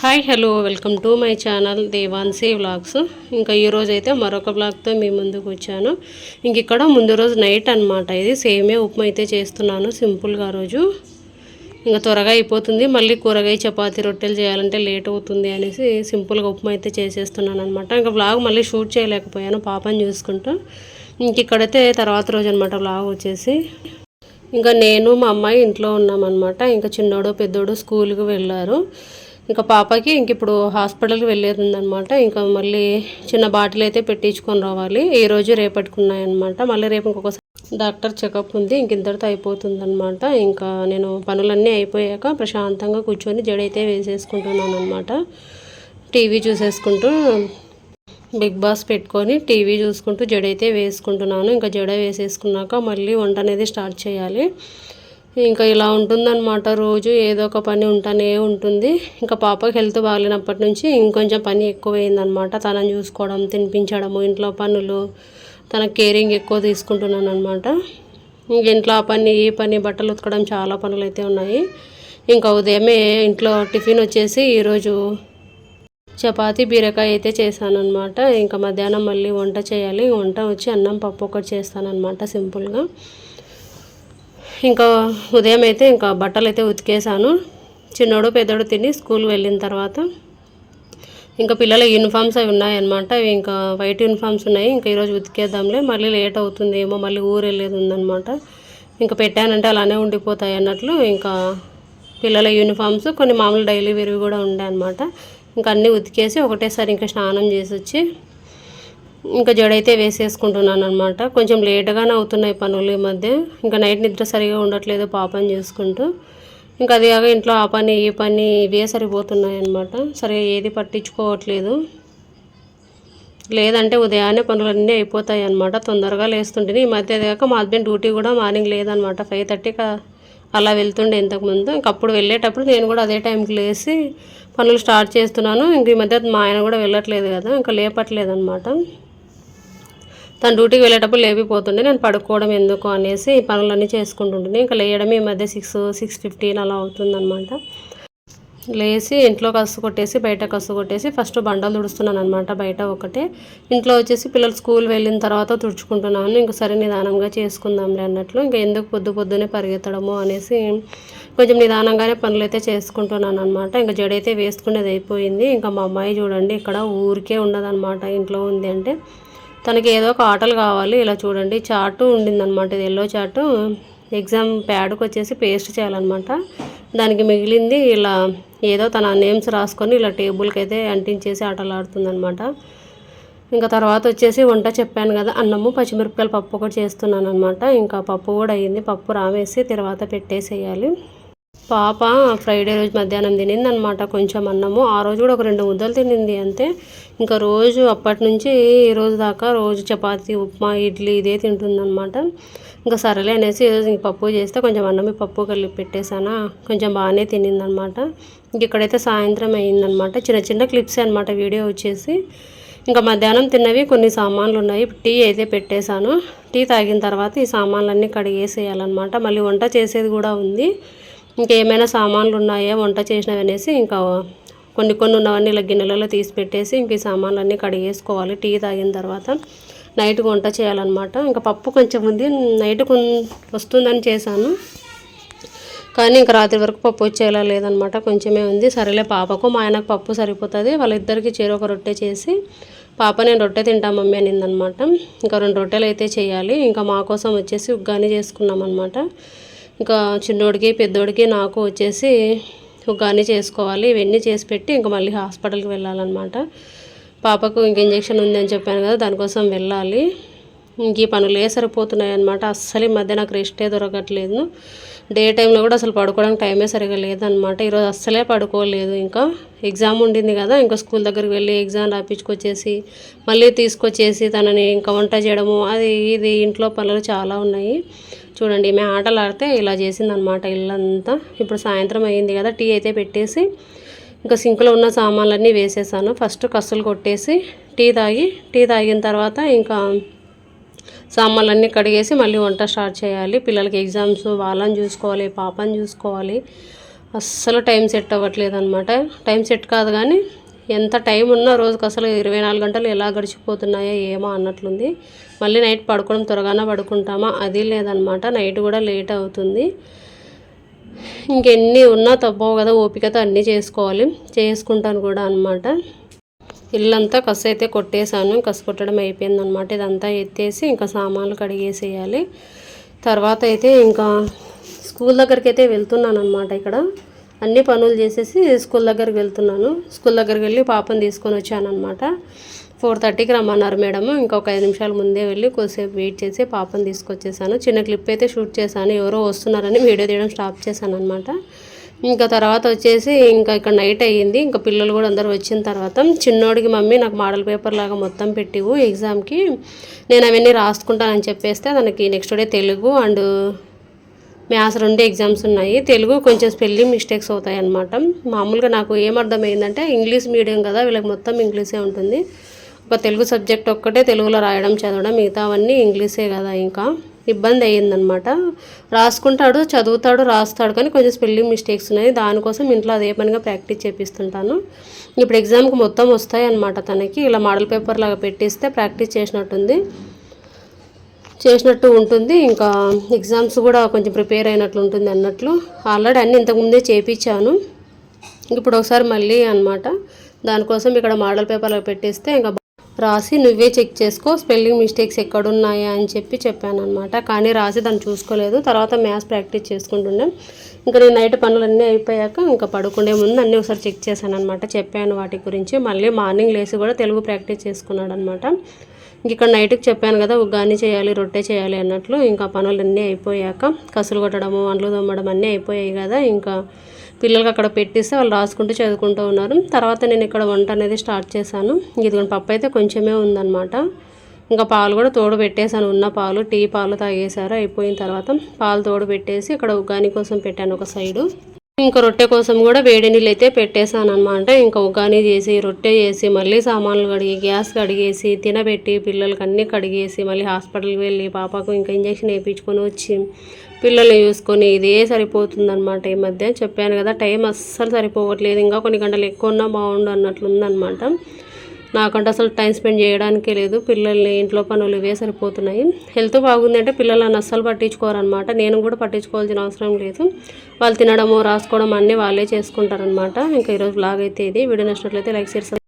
Hi hello welcome to my channel Devansi vlogs. ఇంకా ఈరోజు అయితే మరొక బ్లాగ్తో మీ ముందుకు వచ్చాను. ఇంక ఇక్కడ ముందు రోజు నైట్ అనమాట ఇది సేమే ఉప్మా అయితే చేస్తున్నాను సింపుల్గా రోజు. ఇంకా త్వరగా అయిపోతుంది. మళ్ళీ కూరగాయ చపాతీ రొట్టెలు చేయాలంటే లేట్ అవుతుంది అనేసి సింపుల్గా ఉప్మా అయితే చేసేస్తున్నాను అనమాట ఇంకా వ్లాగ్ మళ్ళీ షూట్ చేయలేకపోయాను పాపని చూసుకుంటూ. ఇంక ఇక్కడైతే తర్వాత రోజు అనమాట వ్లాగ్ వచ్చేసి. ఇంకా నేను మా అమ్మాయి ఇంట్లో ఉన్నామన్నమాట. ఇంకా చిన్నోడు పెద్దోడు స్కూల్కి వెళ్ళారు. ఇంకా పాపకి ఇంక ఇప్పుడు హాస్పిటల్కి వెళ్ళేది ఉందనమాట ఇంకా మళ్ళీ చిన్న బాటిల్ అయితే పెట్టించుకొని రావాలి. ఈ రోజు రేపట్టుకున్నాయన్నమాట మళ్ళీ రేపు ఇంకొకసారి డాక్టర్ చెకప్ ఉంది. ఇంక ఇంతటితో అయిపోతుందనమాట ఇంకా నేను పనులన్నీ అయిపోయాక ప్రశాంతంగా కూర్చొని జడైతే వేసేసుకుంటున్నాను అనమాట టీవీ చూసేసుకుంటూ బిగ్ బాస్ పెట్టుకొని టీవీ చూసుకుంటూ జడైతే వేసుకుంటున్నాను. ఇంకా జడ వేసేసుకున్నాక మళ్ళీ వంట అనేది స్టార్ట్ చేయాలి. ఇంకా ఇలా ఉంటుందన్నమాట. రోజు ఏదో ఒక పని ఉంటూనే ఉంటుంది. ఇంకా పాపకి హెల్త్ బాగాలేనప్పటి నుంచి ఇంకొంచెం పని ఎక్కువైందనమాట తనని చూసుకోవడం తినిపించడము ఇంట్లో పనులు తన కేరింగ్ ఎక్కువ తీసుకుంటున్నాను అనమాట ఇంట్లో ఆ పని ఈ పని బట్టలు ఉతకడం చాలా పనులు అయితే ఉన్నాయి. ఇంకా ఉదయమే ఇంట్లో టిఫిన్ వచ్చేసి ఈరోజు చపాతి బీరకాయ అయితే చేశానమాట ఇంకా మధ్యాహ్నం మళ్ళీ వంట చేయాలి. వంట వచ్చి అన్నం పప్పు ఒకటి చేస్తానమాట సింపుల్గా. ఇంకా ఉదయం అయితే ఇంకా బట్టలు అయితే ఉతికేసాను చిన్నోడు పెద్దోడు తిని స్కూల్ వెళ్ళిన తర్వాత ఇంకా పిల్లల యూనిఫామ్స్ అవి ఉన్నాయన్నమాట. అవి ఇంకా వైట్ యూనిఫామ్స్ ఉన్నాయి. ఇంకా ఈరోజు ఉతికేద్దాంలే. మళ్ళీ లేట్ అవుతుంది ఏమో మళ్ళీ ఊరు వెళ్ళేది ఉందన్నమాట. ఇంకా పెట్టానంటే అలానే ఉండిపోతాయి అన్నట్లు ఇంకా పిల్లల యూనిఫామ్స్ కొన్ని మామూలు డైలీ వేరువి కూడా ఉండే అనమాట ఇంకా అన్నీ ఉతికేసి ఒకటేసారి ఇంకా స్నానం చేసి వచ్చి ఇంకా జడైతే వేసేసుకుంటున్నాను అనమాట కొంచెం లేట్గానే అవుతున్నాయి పనులు ఈ మధ్య. ఇంకా నైట్ నిద్ర సరిగా ఉండట్లేదు పాపని చేసుకుంటూ. ఇంకా అది కాక ఇంట్లో ఆ పని ఈ పని ఇవే సరిపోతున్నాయి అనమాట సరిగా ఏది పట్టించుకోవట్లేదు. లేదంటే ఉదయాన్నే పనులన్నీ అయిపోతాయి అనమాట తొందరగా లేస్తుంటే ఈ మధ్య కాక మా హస్బెండ్ డ్యూటీ కూడా మార్నింగ్ లేదనమాట ఫైవ్ థర్టీకి అలా వెళ్తుండే ఇంతకుముందు. ఇంక అప్పుడు వెళ్ళేటప్పుడు నేను కూడా అదే టైంకి లేచి పనులు స్టార్ట్ చేస్తున్నాను. ఇంక ఈ మధ్య మా ఆయన కూడా వెళ్ళట్లేదు కదా ఇంకా లేపట్లేదు అనమాట తను డ్యూటీకి వెళ్ళేటప్పుడు లేపిపోతుండే. నేను పడుకోవడం ఎందుకు అనేసి పనులన్నీ చేసుకుంటుంటే ఇంకా లేయడం ఈ మధ్య సిక్స్ సిక్స్ ఫిఫ్టీన్ అలా అవుతుందన్నమాట. లేచి ఇంట్లో కసు కొట్టేసి బయట కసు కొట్టేసి ఫస్ట్ బండలు తుడుస్తున్నాను అనమాట బయట ఒకటే. ఇంట్లో వచ్చేసి పిల్లలు స్కూల్ వెళ్ళిన తర్వాత తుడుచుకుంటున్నాను. ఇంక సరే నిదానంగా చేసుకుందాంలే అన్నట్లు ఇంకా ఎందుకు పొద్దు పొద్దునే పరిగెత్తడము అనేసి కొంచెం నిదానంగానే పనులు అయితే చేసుకుంటున్నాను అనమాట ఇంకా జడైతే వేసుకునేది అయిపోయింది. ఇంకా మా అమ్మాయి చూడండి ఇక్కడ ఊరికే ఉండదన్నమాట ఇంట్లో ఉంది అంటే తనకి ఏదో ఒక ఆటలు కావాలి ఇలా చూడండి. చాటు ఉండిందనమాట. ఇది ఎల్లో చాటు. ఎగ్జామ్ ప్యాడ్కి వచ్చేసి పేస్ట్ చేయాలన్నమాట. దానికి మిగిలింది ఇలా ఏదో తన నేమ్స్ రాసుకొని ఇలా టేబుల్కి అయితే అంటించేసి ఆటలు ఆడుతుందనమాట ఇంకా తర్వాత వచ్చేసి వంట చెప్పాను కదా అన్నము పచ్చిమిరపకాయల పప్పు కూడా చేస్తున్నాను అనమాట ఇంకా పప్పు కూడా అయ్యింది పప్పు రామేసి తర్వాత పెట్టేసేయాలి. పాప ఫ్రైడే రోజు మధ్యాహ్నం తినింది అనమాట కొంచెం అన్నము. ఆ రోజు కూడా ఒక రెండు ముద్దలు తినింది అంతే. ఇంకా రోజు అప్పటి నుంచి ఈ రోజు దాకా రోజు చపాతి ఉప్మా ఇడ్లీ ఇదే తింటుందన్నమాట. ఇంకా సరేలే అనేసి ఈరోజు ఇంక పప్పు చేస్తే కొంచెం అన్నం పప్పు కలిపి పెట్టేశానా కొంచెం బాగానే తినిందనమాట ఇంక ఇక్కడైతే సాయంత్రం అయిందనమాట చిన్న చిన్న క్లిప్స్ అనమాట వీడియో వచ్చేసి. ఇంకా మధ్యాహ్నం తిన్నవి కొన్ని సామాన్లు ఉన్నాయి. టీ అయితే పెట్టేశాను. టీ తాగిన తర్వాత ఈ సామాన్లన్నీ కడిగేసేయాలన్నమాట. మళ్ళీ వంట చేసేది కూడా ఉంది. ఇంకేమైనా సామాన్లు ఉన్నాయా వంట చేసినవి అనేసి ఇంకా కొన్ని కొన్ని ఉన్నవన్నీ ఇలా గిన్నెలలో తీసి పెట్టేసి ఇంక ఈ సామాన్లన్నీ కడిగేసుకోవాలి. టీ తాగిన తర్వాత నైట్ వంట చేయాలన్నమాట. ఇంకా పప్పు కొంచెం ఉంది. నైట్ వస్తుందని చేశాను. కానీ ఇంకా రాత్రి వరకు పప్పు వచ్చేలా లేదనమాట కొంచెమే ఉంది. సరేలే పాపకు మా ఆయనకు పప్పు సరిపోతుంది. వాళ్ళిద్దరికి ఒక రొట్టె చేసి పాప నేను రొట్టె తింటా మమ్మీ అనిందనమాట ఇంకా రెండు రొట్టెలు అయితే చేయాలి. ఇంకా మా కోసం వచ్చేసి ఉగ్గాని చేసుకున్నాం అనమాట ఇంకా చిన్నోడికి పెద్దోడికి నాకు వచ్చేసి గాని చేసుకోవాలి. ఇవన్నీ చేసి పెట్టి ఇంకా మళ్ళీ హాస్పిటల్కి వెళ్ళాలన్నమాట. పాపకు ఇంక ఇంజక్షన్ ఉందని చెప్పాను కదా దానికోసం వెళ్ళాలి. ఇంక ఈ పనులే సరిపోతున్నాయి అనమాట అస్సలు ఈ మధ్య నాకు రెస్టే దొరకట్లేదు. డే టైంలో కూడా అసలు పడుకోవడానికి టైమే సరిగా లేదనమాట ఈరోజు అస్సలే పడుకోలేదు. ఇంకా ఎగ్జామ్ ఉండింది కదా ఇంకా స్కూల్ దగ్గరికి వెళ్ళి ఎగ్జామ్ రాపించుకొచ్చేసి మళ్ళీ తీసుకొచ్చేసి తనని ఇంకా వంట చేయడము అది ఇది ఇంట్లో పనులు చాలా ఉన్నాయి. చూడండి మేము ఆటలు ఆడితే ఇలా చేసిందనమాట ఇల్లంతా. ఇప్పుడు సాయంత్రం అయ్యింది కదా టీ అయితే పెట్టేసి ఇంకా సింక్లో ఉన్న సామాన్లన్నీ వేసేసాను. ఫస్ట్ కస్సులు కొట్టేసి టీ తాగి టీ తాగిన తర్వాత ఇంకా సామాన్లన్నీ కడిగేసి మళ్ళీ వంట స్టార్ట్ చేయాలి. పిల్లలకి ఎగ్జామ్స్ వాళ్ళని చూసుకోవాలి పాపని చూసుకోవాలి. అస్సలు టైం సెట్ అవ్వట్లేదు అనమాట టైం సెట్ కాదు కానీ ఎంత టైం ఉన్నా రోజుకి అసలు ఇరవై నాలుగు గంటలు ఎలా గడిచిపోతున్నాయో ఏమో అన్నట్లుంది. మళ్ళీ నైట్ పడుకోవడం త్వరగానే పడుకుంటామా? అది లేదనమాట నైట్ కూడా లేట్ అవుతుంది. ఇంకెన్ని ఉన్నా తప్పవు కదా ఓపికతో అన్నీ చేసుకోవాలి. చేసుకుంటాను కూడా అనమాట ఇల్లంతా కసు అయితే కొట్టేశాను. కసు కొట్టడం అయిపోయిందనమాట ఇదంతా ఎత్తేసి ఇంకా సామాన్లు కడిగేసేయాలి. తర్వాత అయితే ఇంకా స్కూల్ దగ్గరికి అయితే వెళ్తున్నాను అనమాట ఇక్కడ. అన్ని పనులు చేసేసి స్కూల్ దగ్గరికి వెళ్తున్నాను. స్కూల్ దగ్గరికి వెళ్ళి పాపను తీసుకొని వచ్చాను అనమాట ఫోర్ థర్టీకి రమ్మన్నారు మేడం ఇంకొక ఐదు నిమిషాల ముందే వెళ్ళి కొద్దిసేపు వెయిట్ చేసి పాపను తీసుకొచ్చేసాను. చిన్న క్లిప్ అయితే షూట్ చేశాను. ఎవరో వస్తున్నారని వీడియో తీయడం స్టాప్ చేశాను అనమాట ఇంకా తర్వాత వచ్చేసి ఇంకా ఇక్కడ నైట్ అయ్యింది. ఇంకా పిల్లలు కూడా అందరూ వచ్చిన తర్వాత చిన్నోడికి మమ్మీ నాకు మోడల్ పేపర్ లాగా మొత్తం పెట్టివు ఎగ్జామ్కి. నేను అవన్నీ రాసుకుంటానని చెప్పేస్తే తనకి next day Telugu and maths రెండు ఎగ్జామ్స్ ఉన్నాయి. తెలుగు కొంచెం స్పెల్లింగ్ మిస్టేక్స్ అవుతాయి అన్నమాట. మామూలుగా నాకు ఏమర్థమైందంటే ఇంగ్లీష్ మీడియం కదా వీళ్ళకి మొత్తం ఇంగ్లీషే ఉంటుంది. ఒక తెలుగు సబ్జెక్ట్ ఒక్కటే తెలుగులో రాయడం చదవడం మిగతావన్నీ ఇంగ్లీషే కదా ఇంకా. ఇబ్బంది అయ్యిందనమాట రాసుకుంటాడు చదువుతాడు రాస్తాడు కానీ కొంచెం స్పెల్లింగ్ మిస్టేక్స్ ఉన్నాయి. దానికోసం ఇంట్లో అదే పనిగా ప్రాక్టీస్ చేపిస్తుంటాను. ఇప్పుడు ఎగ్జామ్కి మొత్తం వస్తాయి అనమాట తనకి. ఇలా మోడల్ పేపర్ లాగా పెట్టిస్తే ప్రాక్టీస్ చేసినట్టుంది. చేసినట్టు ఉంటుంది. ఇంకా ఎగ్జామ్స్ కూడా కొంచెం ప్రిపేర్ అయినట్లు ఉంటుంది అన్నట్లు. ఆల్రెడీ అన్నీ ఇంతకుముందే చేయించాను ఇప్పుడు ఒకసారి మళ్ళీ అనమాట దానికోసం ఇక్కడ మోడల్ పేపర్లో పెట్టేస్తే ఇంకా రాసి నువ్వే చెక్ చేసుకో స్పెల్లింగ్ మిస్టేక్స్ ఎక్కడున్నాయా అని చెప్పి చెప్పాను అనమాట కానీ రాసి దాన్ని చూసుకోలేదు. తర్వాత మ్యాథ్స్ ప్రాక్టీస్ చేసుకుంటుండే. ఇంకా నేను నైట్ పనులన్నీ అయిపోయాక ఇంకా పడుకునే ముందు అన్నీ ఒకసారి చెక్ చేశాను అనమాట చెప్పాను వాటి గురించి. మళ్ళీ మార్నింగ్ లేసి కూడా తెలుగు ప్రాక్టీస్ చేసుకున్నాడు అనమాట ఇక్కడ నైట్కి చెప్పాను కదా ఉగ్గాని చేయాలి రొట్టె చేయాలి అన్నట్లు. ఇంకా పనులన్నీ అయిపోయాక కసులు కొట్టడము వండ్లు తోమడం అన్నీ అయిపోయాయి కదా. ఇంకా పిల్లలకి అక్కడ పెట్టేస్తే వాళ్ళు రాసుకుంటూ చదువుకుంటూ ఉన్నారు. తర్వాత నేను ఇక్కడ వంట అనేది స్టార్ట్ చేశాను. ఇదిగోండి పప్పు అయితే కొంచెమే ఉందన్నమాట. ఇంకా పాలు కూడా తోడు పెట్టేశాను. ఉన్న పాలు టీ పాలు తాగేశారు. అయిపోయిన తర్వాత పాలు తోడు పెట్టేసి ఇక్కడ ఉగ్గాని కోసం పెట్టాను ఒక సైడు. ఇంకా రొట్టె కోసం కూడా వేడి నీళ్ళు అయితే పెట్టేశాను అనమాట ఇంకా ఉగ్గాని చేసి రొట్టె చేసి మళ్ళీ సామాన్లు కడిగి గ్యాస్ కడిగేసి తినబెట్టి పిల్లలకి అన్నీ కడిగేసి మళ్ళీ హాస్పిటల్కి వెళ్ళి పాపకు ఇంకా ఇంజక్షన్ వేయించుకొని వచ్చి పిల్లల్ని చూసుకొని ఇదే సరిపోతుందనమాట ఈ మధ్య. చెప్పాను కదా టైం అస్సలు సరిపోవట్లేదు. ఇంకా కొన్ని గంటలు ఎక్కువ ఉన్నా బాగుండు అన్నట్లుందనమాట నాకంటే అసలు టైం స్పెండ్ చేయడానికే లేదు. పిల్లల్ని ఇంట్లో పనులు ఇవే సరిపోతున్నాయి. హెల్త్ బాగుంది అంటే పిల్లలను అస్సలు పట్టించుకోరనమాట నేను కూడా పట్టించుకోవాల్సిన అవసరం లేదు. వాళ్ళు తినడము రాసుకోవడం అన్నీ వాళ్ళే చేసుకుంటారనమాట ఇంకా ఈరోజు బ్లాగ్ అయితే ఇది. వీడియో నచ్చినట్లయితే లైక్ చేసి